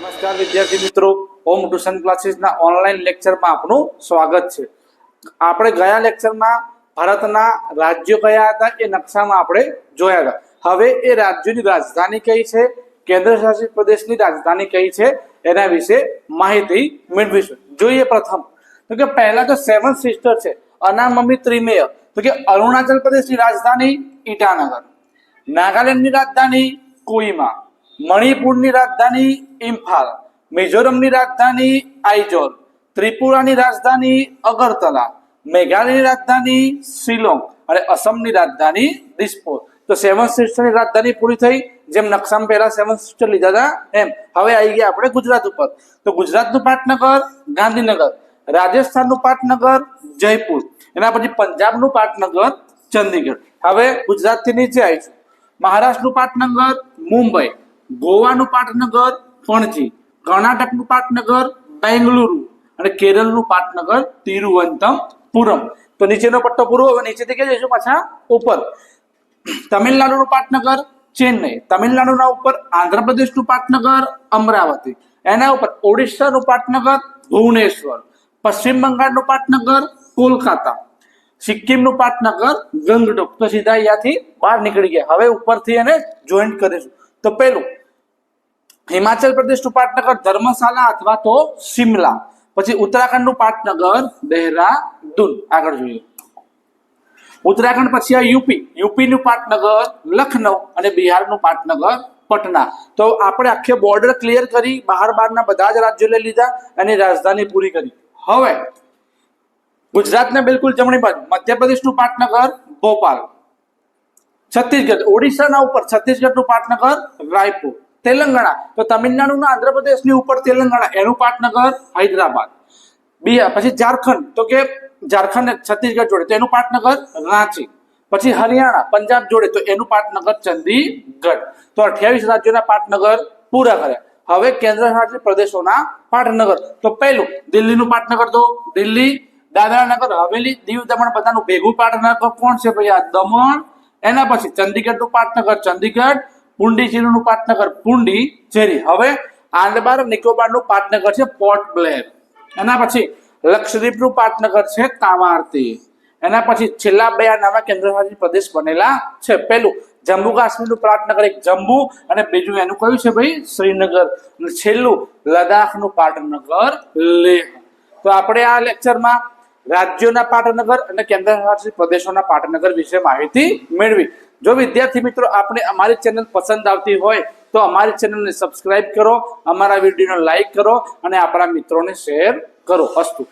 નમસ્કાર વિદ્યાર્થી મિત્રો. હોમ ટ્યુશન ક્લાસીસના ઓનલાઈન લેક્ચરમાં આપનું સ્વાગત છે. આપણે ગયા લેક્ચરમાં ભારતના રાજ્યો કયા હતા એ નકશામાં આપણે જોયા હતા. હવે એ રાજ્યોની રાજધાની કઈ છે? કેન્દ્ર શાસિત પ્રદેશની રાજધાની કઈ છે? એના વિશે માહિતી મેળવીશું. જોઈએ પ્રથમ. તો કે પહેલા તો સેવન સિસ્ટર છે. અનામમી ત્રિમેય. તો કે અરુણાચલ પ્રદેશની રાજધાની ઈટાનગર. નાગાલેન્ડની રાજધાની કોઈમા મણિપુરની રાજધાની ઇમ્ફાલ, મિઝોરમની રાજધાની આઇજોલ, ત્રિપુરાની રાજધાની અગરતલા, મેઘાલયની રાજધાની શિલોંગ અને અસમની રાજધાની દિસ્પોર. તો સેવન સિસ્ટરની રાજધાની પૂરી થઈ, જેમ નકશામાં પહેલા સેવન સિસ્ટર લીધા હતા, એમ. હવે આવી ગયા આપણે ગુજરાત ઉપર. તો ગુજરાતનું પાટનગર, ગાંધીનગર. રાજસ્થાનનું પાટનગર, જયપુર. એના પછી પંજાબનું પાટનગર, ચંદીગઢ. હવે ગુજરાતથી નીચે આવીશું. મહારાષ્ટ્રનું પાટનગર, મુંબઈ. ગોવાનું પાટનગર, પણજી. કર્ણાટકનું પાટનગર, બેંગલુરુ. અને કેરળનું પાટનગર, તિરુવનંતપુરમ. તો નીચેનો પટ્ટો પૂરો હવે નીચેથી કે જઈશું પાછા? ઉપર. તમિલનાડુનું પાટનગર, ચેન્નઈ. તમિલનાડુના ઉપર આંધ્રપ્રદેશનું પાટનગર, અમરાવતી. એના ઉપર ઓડિશાનું પાટનગર, ભુવનેશ્વર. પશ્ચિમ બંગાળનું પાટનગર, કોલકાતા. સિક્કિમનું પાટનગર ગંગટોક તો સીધા અહીંયાથી બહાર નીકળી ગયા. હવે ઉપરથી એને જોઈન્ટ કરીશું. તો પેલું હિમાચલ પ્રદેશનું પાટનગર ધર્મશાલા અથવા તો શિમલા. પછી ઉત્તરાખંડનું પાટનગર, દહેરાદૂન. આગળ જોઈએ. ઉત્તરાખંડ પછી આ યુપી. યુપીનું પાટનગર, લખનઉ અને બિહારનું પાટનગર, પટના. તો આપણે આખે બોર્ડર ક્લિયર કરી, બહાર બહારના બધા જ રાજ્યો લઈ લીધા અને રાજધાની પૂરી કરી. હવે, ગુજરાતના બિલકુલ જમણી બાજુ મધ્યપ્રદેશનું પાટનગર, ભોપાલ. છત્તીસગઢ. ઓડિશાના ઉપર છત્તીસગઢનું પાટનગર, રાયપુર. તેલંગાણા. તો તમિલનાડુના આંધ્રપ્રદેશની ઉપર તેલંગાણા, એનું પાટનગર, હૈદરાબાદ. બી પછી ઝારખંડ. તો કે ઝારખંડ છત્તીસગઢ જોડે. તો એનું પાટનગર રાંચી. પછી હરિયાણા, પંજાબ જોડે. તો એનું પાટનગર ચંદીગઢ. તો અઠ્યાવીસ રાજ્યોના પાટનગર પૂરા કર્યા. હવે કેન્દ્ર શાસિત પ્રદેશોના પાટનગર. તો પહેલું, દિલ્હીનું પાટનગર તો દિલ્હી દાદરા નગર હવેલી, દીવ દમણ બધાનું ભેગું પાટનગર. કોણ છે ભાઈ આ દમણ? એના પછી ચંદીગઢનું પાટનગર. ચંદીગઢ પુંડીચેરીનું પાટનગર. પુંડીચેરી હવે આંદબાર નિકોબારનું પાટનગર છે પોર્ટ બ્લેર. એના પછી લક્ષદ્વીપનું પાટનગર છે કામાર્તી એના પછી છેલ્લા બે નવા કેન્દ્રશાસિત પ્રદેશ બનેલા છે. પેલું જમ્મુ કાશ્મીરનું પાટનગર, એક જમ્મુ અને બીજું એનું કયું છે ભાઈ? શ્રીનગર. છેલ્લું લદ્દાખનું પાટનગર લેહ. તો આપણે આ લેક્ચરમાં રાજ્યોના પાટનગર અને કેન્દ્ર શાસિત પ્રદેશોના પાટનગર વિશે માહિતી મેળવી. જો વિદ્યાર્થી મિત્રો આપણે અમારી ચેનલ પસંદ આવતી હોય તો અમારી ચેનલને સબસ્ક્રાઇબ કરો, અમારા વિડીયોને લાઈક કરો અને આપણા મિત્રોને શેર કરો. અસ્તુ.